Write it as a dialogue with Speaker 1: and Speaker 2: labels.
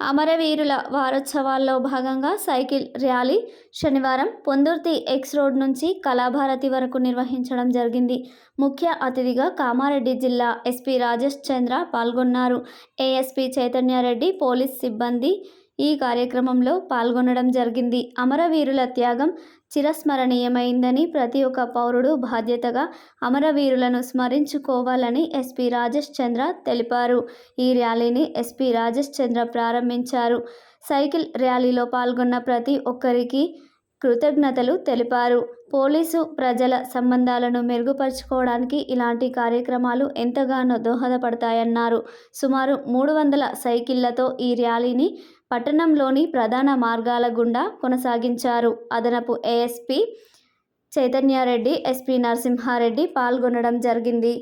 Speaker 1: అమరవీరుల వారోత్సవాల్లో భాగంగా సైకిల్ ర్యాలీ శనివారం పొందుర్తి ఎక్స్ రోడ్ నుంచి కళాభారతి వరకు నిర్వహించడం జరిగింది. ముఖ్య అతిథిగా కామారెడ్డి జిల్లా ఎస్పీ రాజేష్ చంద్ర పాల్గొన్నారు. ఏఎస్పీ చైతన్యారెడ్డి పోలీస్ సిబ్బంది ఈ కార్యక్రమంలో పాల్గొనడం జరిగింది. అమరవీరుల త్యాగం చిరస్మరణీయమైందని ప్రతి ఒక్క పౌరుడు బాధ్యతగా అమరవీరులను స్మరించుకోవాలని ఎస్పీ రాజేష్ చంద్ర తెలిపారు. ఈ ర్యాలీని ఎస్పీ రాజేష్ చంద్ర ప్రారంభించారు. సైకిల్ ర్యాలీలో పాల్గొన్న ప్రతి ఒక్కరికి కృతజ్ఞతలు తెలిపారు. పోలీసు ప్రజల సంబంధాలను మెరుగుపరుచుకోవడానికి ఇలాంటి కార్యక్రమాలు ఎంతగానో దోహదపడతాయన్నారు. సుమారు మూడు వందల సైకిళ్ళతో ఈ ర్యాలీని పట్టణంలోని ప్రధాన మార్గాల గుండా కొనసాగించారు. అదనపు ఏఎస్పీ చైతన్యారెడ్డి ఎస్పీ నరసింహారెడ్డి పాల్గొనడం జరిగింది.